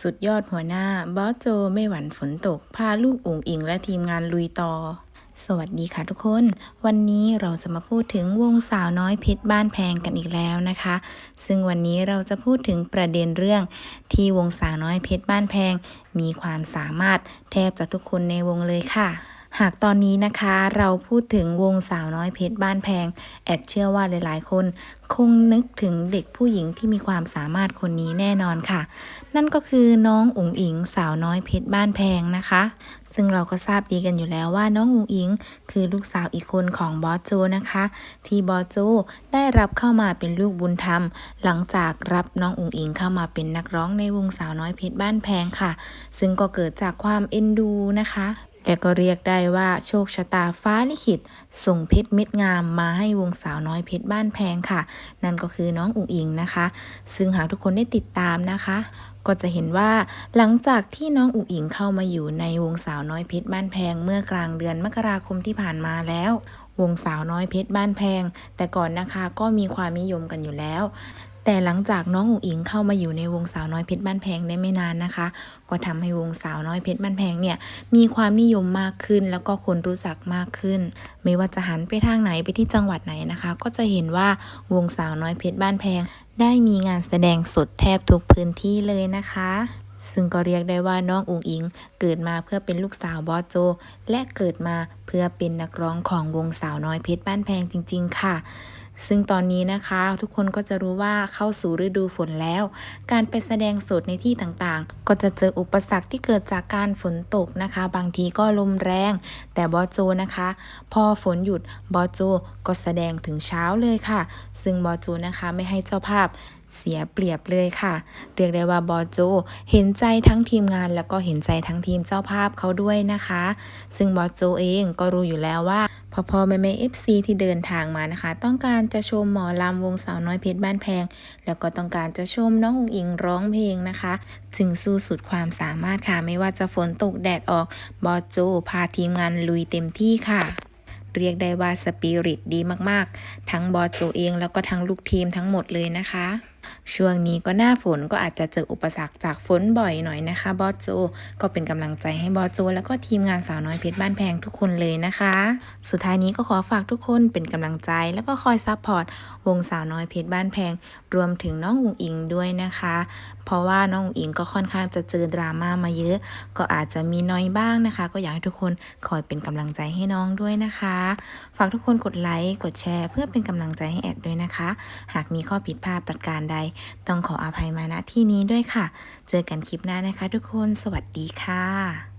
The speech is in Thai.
สุดยอดหัวหน้าบอสโจไม่หวั่นฝนตก พาลูกอุ๋งอิงและทีมงานลุยต่อ สวัสดีค่ะทุกคน วันนี้เราจะมาพูดถึงวงสาวน้อยเพชรบ้านแพงกันอีกแล้วนะคะ ซึ่งวันนี้เราจะพูดถึงประเด็นเรื่อง ที่วงสาวน้อยเพชรบ้านแพง มีความสามารถแทบจะทุกคนในวงเลยค่ะ หากตอนนี้นะคะเราพูดถึงวงสาวน้อยเพชรบ้านแพง แอดเชื่อว่าหลายๆ คน คงนึกถึงเด็กผู้หญิงที่มีความสามารถคนนี้แน่นอนค่ะ นั่นก็คือน้องอุ๋งอิงสาวน้อยเพชรบ้านแพงนะคะ ซึ่งเราก็ทราบดีกันอยู่แล้วว่าน้องอุ๋งอิง คือลูกสาวอีกคนของบอสโจนะคะ ที่บอสโจได้รับเข้ามาเป็นลูกบุญธรรม หลังจากรับน้องอุ๋งอิงเข้ามาเป็นนักร้องในวงสาวน้อยเพชรบ้านแพงค่ะ ซึ่งก็เกิดจากความเอ็นดูนะคะ และก็เรียกได้ว่าโชคชะตาฟ้าลิขิต ส่งเพชรเม็ดงามมาให้วงสาวน้อยเพชรบ้านแพงค่ะ นั่นก็คือน้องอุ๋งอิงนะคะ ซึ่งหากทุกคนได้ติดตามนะคะ ก็จะเห็นว่าหลังจากที่น้องอุ๋งอิงเข้ามาอยู่ในวงสาวน้อยเพชรบ้านแพงเมื่อกลางเดือนมกราคมที่ผ่านมาแล้ววงสาวน้อยเพชรบ้านแพง แต่ก่อนนะคะก็มีความนิยมกันอยู่แล้ว แต่หลังจากน้องอุ๋งอิงเข้ามาอยู่ในวงสาวน้อยเพชรบ้านแพงได้ไม่นานนะคะ ก็ทำให้วงสาวน้อยเพชรบ้านแพงเนี่ยมีความนิยมมากขึ้น แล้วก็คนรู้จักมากขึ้น ไม่ว่าจะหันไปทางไหนไปที่จังหวัดไหนนะคะ ก็จะเห็นว่าวงสาวน้อยเพชรบ้านแพง ได้มีงานแสดงสดแทบทุกพื้นที่เลยนะคะซึ่งก็เรียกได้ว่าน้องอุ๋งอิง เกิดมาเพื่อเป็นลูกสาวบอสโจ และเกิดมาเพื่อเป็นนักร้องของวงสาวน้อยเพชรบ้านแพงจริง ๆ ค่ะ ซึ่งตอนนี้นะคะทุกคนก็จะรู้ว่าเข้าสู่ฤดูฝนแล้ว การไปแสดงสดในที่ต่างๆ ก็จะเจออุปสรรคที่เกิดจากการฝนตกนะคะ บางทีก็ลมแรง แต่บอโจนะคะ พอฝนหยุดบอโจก็แสดงถึงเช้าเลยค่ะ ซึ่งบอโจนะคะไม่ให้เจ้าภาพเสียเปรียบเลยค่ะ เรียกได้ว่าบอโจเห็นใจทั้งทีมงานแล้วก็เห็นใจทั้งทีมเจ้าภาพเขาด้วยนะคะ ซึ่งบอโจเองก็รู้อยู่แล้วว่า พอพอแม่แม่เอฟซีที่เดินทางมานะคะ ต้องการจะชมหมอลำวงสาวน้อยเพชรบ้านแพง แล้วก็ต้องการจะชมน้องอุ๋งอิงร้องเพลงนะคะ จึงสู้สุดความสามารถค่ะ ไม่ว่าจะฝนตกแดดออกบอโจพาทีมงานลุยเต็มที่ค่ะเรียกได้ว่าสปิริตดีมาก ๆ ทั้งบอโจเองแล้วก็ทั้งลูกทีมทั้งหมดเลยนะคะ ช่วงนี้ก็หน้าฝนก็อาจจะเจออุปสรรคจากฝนบ่อยหน่อยนะคะบอสโจ ก็เป็นกำลังใจให้บอสโจ แล้วก็ทีมงานสาวน้อยเพชรบ้านแพงทุกคนเลยนะคะ สุดท้ายนี้ก็ขอฝากทุกคนเป็นกำลังใจแล้วก็คอยซัพพอร์ตวงสาวน้อยเพชรบ้านแพง รวมถึงน้องอุงอิงด้วยนะคะ เพราะว่าน้องอุงอิงก็ค่อนข้างจะเจอดราม่ามาเยอะ ก็อาจจะมีน้อยบ้างนะคะ ก็อยากให้ทุกคนคอยเป็นกำลังใจให้น้องด้วยนะคะ ฝากทุกคนกดไลค์กดแชร์ เพื่อเป็นกำลังใจให้แอดด้วยนะคะ หากมีข้อผิดพลาดประการใดด ต้องขออภัยมาณที่นี้ด้วยค่ะ เจอกันคลิปหน้านะคะทุกคน สวัสดีค่ะ